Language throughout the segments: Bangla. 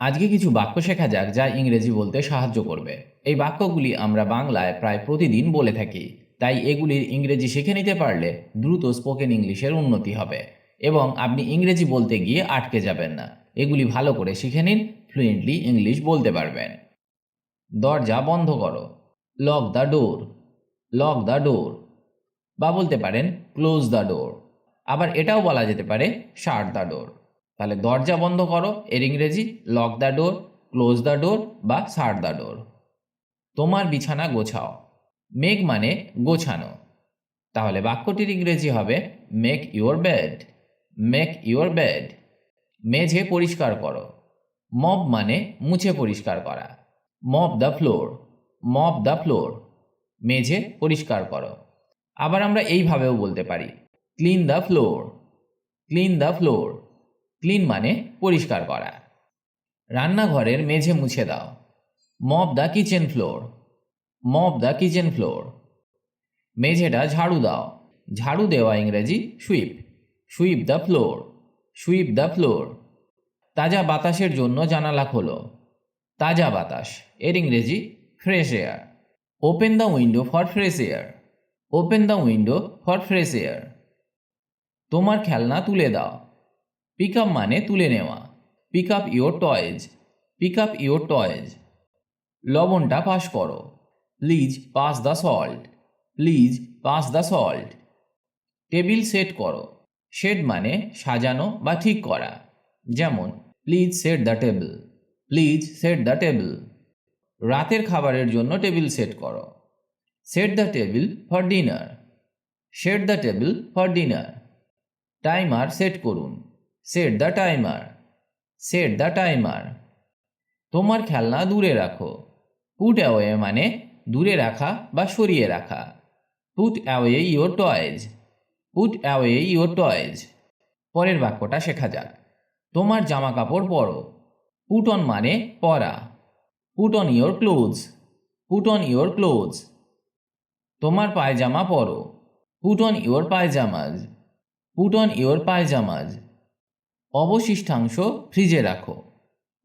আজকে কিছু বাক্য শেখা যাক যা ইংরেজি বলতে সাহায্য করবে। এই বাক্যগুলি আমরা বাংলায় প্রায় প্রতিদিন বলে থাকি, তাই এগুলির ইংরেজি শিখে নিতে পারলে দ্রুত স্পোকেন ইংলিশের উন্নতি হবে এবং আপনি ইংরেজি বলতে গিয়ে আটকে যাবেন না। এগুলি ভালো করে শিখে নিন ফ্লুয়েন্টলি ইংলিশ বলতে পারবেন। দরজা বন্ধ করো। Lock the door lock the door বা বলতে পারেন ক্লোজ দ্য ডোর আবার এটাও বলা যেতে পারে শার্ট দ্য ডোর তাহলে দরজা বন্ধ করো, এর ইংরেজি lock the door close the door বা শার্ট দ্য ডোর তোমার বিছানা গোছাও। মেক মানে গোছানো। তাহলে বাক্যটির ইংরেজি হবে make your bed make your bed মেঝে পরিষ্কার করো। মব মানে মুছে পরিষ্কার করা। Mop the floor mop the floor মেঝে পরিষ্কার করো। আবার আমরা এইভাবেও বলতে পারি। Clean the floor clean the floor clean মানে পরিষ্কার করা। রান্নাঘরের মেঝে মুছে দাও। Mop the kitchen floor mop the kitchen floor মেঝেটা ঝাড়ু দাও। ঝাড়ু দেওয়া ইংরেজি sweep sweep the floor sweep the floor তাজা বাতাসের জন্য জানালা খোলো। তাজা বাতাস, এর ইংরেজি fresh air open the window for fresh air open the window for fresh air তোমার খেলনা তুলে দাও। পিক আপ মানে তুলে নেওয়া। Pick up your toys pick up your toys লবণটা পাস করো। Please pass the salt please pass the salt table set করো। শেড মানে সাজানো বা ঠিক করা। যেমন please set the table please set the table রাতের খাবারের জন্য টেবিল সেট করো। Set the table for dinner set the table for dinner timer set করুন। Set the timer set the timer তোমার খেলনা দূরে রাখো। পুট অ্যাওয়ে মানে দূরে রাখা বা সরিয়ে রাখা। Put away your toys put away your toys পরের বাক্যটা শেখা যাক। তোমার জামা কাপড় পরো। পুট অন মানে পরা। Put on your clothes put on your clothes তোমার পায়জামা পরো। Put on your pyjamas put on your pyjamas অবশিষ্টাংশ ফ্রিজে রাখো।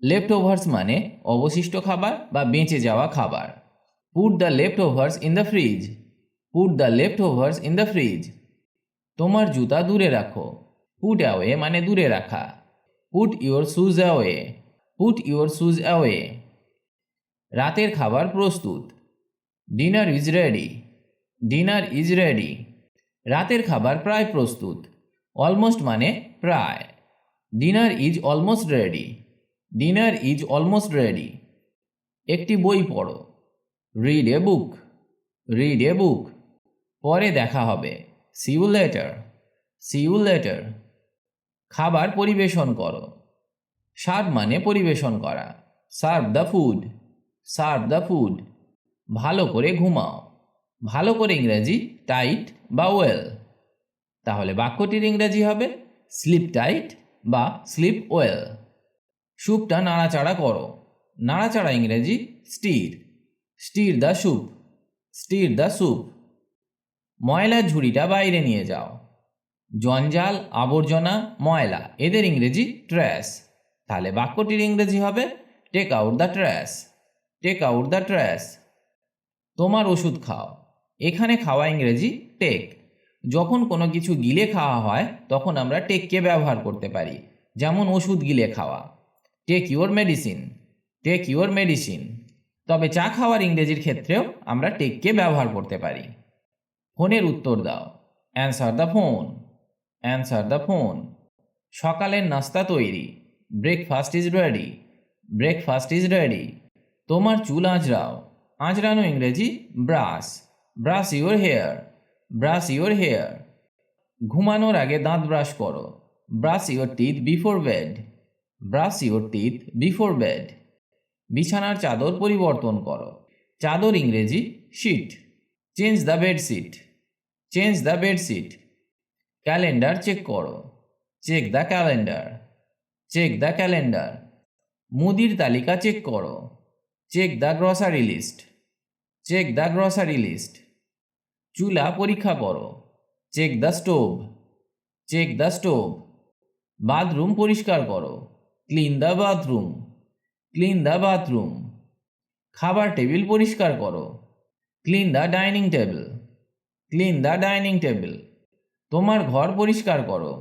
লেফট ওভার্স মানে অবশিষ্ট খাবার বা বেঁচে যাওয়া খাবার। Put the leftovers in the fridge put the leftovers in the fridge তোমার জুতা দূরে রাখো। পুট অ্যাওয়ে মানে দূরে রাখা। Put your shoes away put your shoes away রাতের খাবার প্রস্তুত। Dinner is ready dinner is ready রাতের খাবার প্রায় প্রস্তুত। অলমোস্ট মানে প্রায়। Dinner is almost ready dinner is almost ready একটি বই পড়ো। Read a book read a বুক পরে দেখা হবে। সিউ লেটার সিউ লেটার খাবার পরিবেশন করো। সার্ভ মানে পরিবেশন করা। Serve the food serve the food ভালো করে ঘুমাও। ভালো করে ইংরেজি টাইট বা ওয়েল তাহলে বাক্যটির ইংরেজি হবে। স্লিপ টাইট বা স্লিপ ওয়েল। স্যুপটা নাড়াচাড়া করো। নাড়াচাড়া ইংরেজি stir. Stir the soup stir the soup ময়লার ঝুড়িটা বাইরে নিয়ে যাও। জঞ্জাল, আবর্জনা, ময়লা, এদের ইংরেজি ট্র্যাশ। তাহলে বাক্যটির ইংরেজি হবে, take out the trash. Take out the trash. তোমার ওষুধ খাও। এখানে খাওয়া ইংরেজি টেক। যখন কোনো কিছু গিলে খাওয়া হয়, তখন আমরা টেককে ব্যবহার করতে পারি। যেমন ওষুধ গিলে খাওয়া। Take your medicine take your medicine তবে চা খাওয়ার ইংরেজির ক্ষেত্রেও আমরা টেককে ব্যবহার করতে পারি। ফোনের উত্তর দাও। Answer the phone answer the phone সকালের নাস্তা তৈরি। Breakfast is ready breakfast is ready তোমার চুল আঁচড়াও। আঁচড়ানো ইংরেজি, brush. Brush your hair brush your hair ঘুমানোর আগে দাঁত ব্রাশ করো। Brush your teeth before bed brush your teeth before bed বিছানার চাদর পরিবর্তন করো। চাদর ইংরেজি sheet change the bedsheet change the bedsheet calendar check করো। Check the calendar check the calendar মুদির তালিকা চেক করো। Check the grocery list check the grocery list চুলা পরীক্ষা করো। Check the stove check the stove bathroom পরিষ্কার করো। Clean the bathroom clean the bathroom খাবার টেবিল পরিষ্কার করো। Clean the dining table clean the dining table তোমার ঘর পরিষ্কার করো।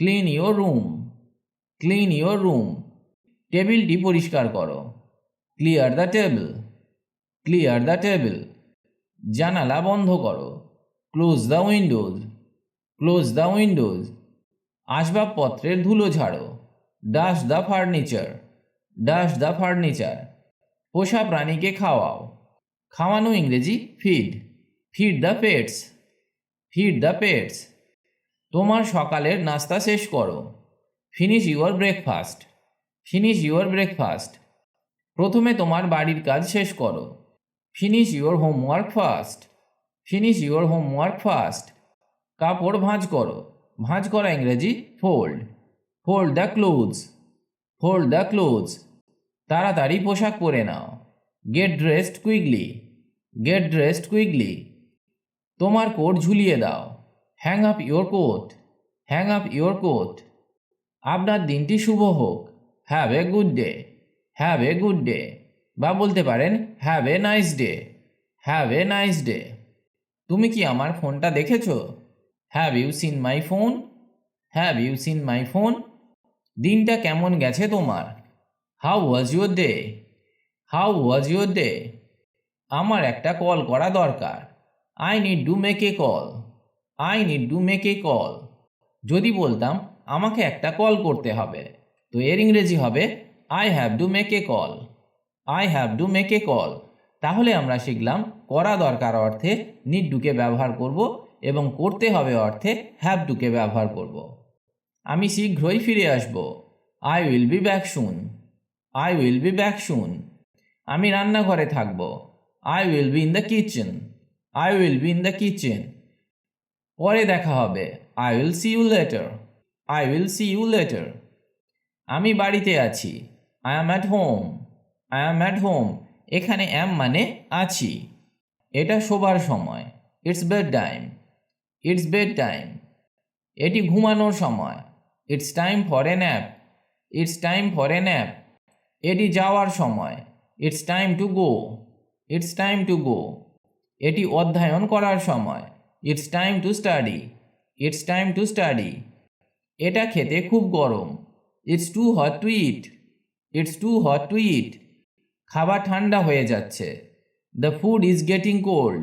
Clean your room clean your room টেবিলটি পরিষ্কার করো। Clear the table clear the table জানালা বন্ধ করো। Close the windows close the windows আসবাবপত্রের ধুলো ঝাড়ো। Dust the furniture dust the furniture পোষা প্রাণীকে খাওয়াও। খাওয়ানো ইংরেজি feed feed the pets feed the pets তোমার সকালের নাস্তা শেষ করো। Finish your breakfast finish your breakfast প্রথমে তোমার বাড়ির কাজ শেষ করো। Finish your homework first finish your homework first কাপড় ভাঁজ করো। ভাঁজ করা ইংরেজি fold fold the clothes fold the clothes তাড়াতাড়ি পোশাক পরে নাও। Get dressed quickly get dressed quickly তোমার কোট ঝুলিয়ে দাও। Hang up your coat hang up your coat আপনার দিনটি শুভ হোক। Have a good day have a good day বা বলতে পারেন have a nice day have a nice day তুমি কি আমার ফোনটা দেখেছ? Have you seen my phone have you seen my phone দিনটা কেমন গেছে তোমার? How was your day how was your day আমার একটা কল করা দরকার। I need to make a call I need to make a call যদি বলতাম, আমাকে একটা কল করতে হবে। তো এর ইংরেজি হবে I have to make a call I have to make a call তাহলে আমরা শিখলাম করা দরকার অর্থে নিড ডুকে ব্যবহার করব এবং করতে হবে অর্থে হ্যাভ ডুকে ব্যবহার করব। আমি শীঘ্রই ফিরে আসব। I will be back soon I will be back soon আমি রান্নাঘরে থাকব। I will be in the kitchen I will be in the kitchen পরে দেখা হবে। I will see you later I will see you later আমি বাড়িতে আছি। I am at home I am at home এখানে অ্যাম মানে আছি। এটা শোবার সময়। It's bed time it's bed time এটি ঘুমানোর সময়। It's time for a nap it's time for a nap এটি যাওয়ার সময়। It's time to go it's time to go এটি অধ্যয়ন করার সময়। It's time to study it's time to study এটা খেতে খুব গরম। It's too hot to eat it's too hot to eat খাবার ঠান্ডা হয়ে যাচ্ছে। The food is getting cold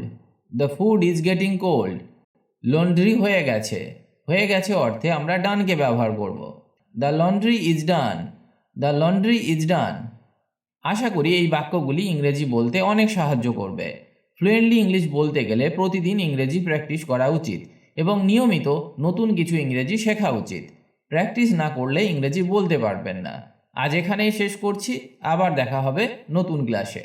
the food is getting cold laundry হয়ে গেছে। হয়ে গেছে অর্থে আমরা ডানকে ব্যবহার করব। The laundry is done the laundry is done আশা করি এই বাক্যগুলি ইংরেজি বলতে অনেক সাহায্য করবে। ফ্লুয়েন্টলি ইংলিশ বলতে গেলে প্রতিদিন ইংরেজি প্র্যাকটিস করা উচিত এবং নিয়মিত নতুন কিছু ইংরেজি শেখা উচিত। প্র্যাকটিস না করলে ইংরেজি বলতে পারবেন না। আজ এখানেই শেষ করছি আবার দেখা হবে নতুন ক্লাসে।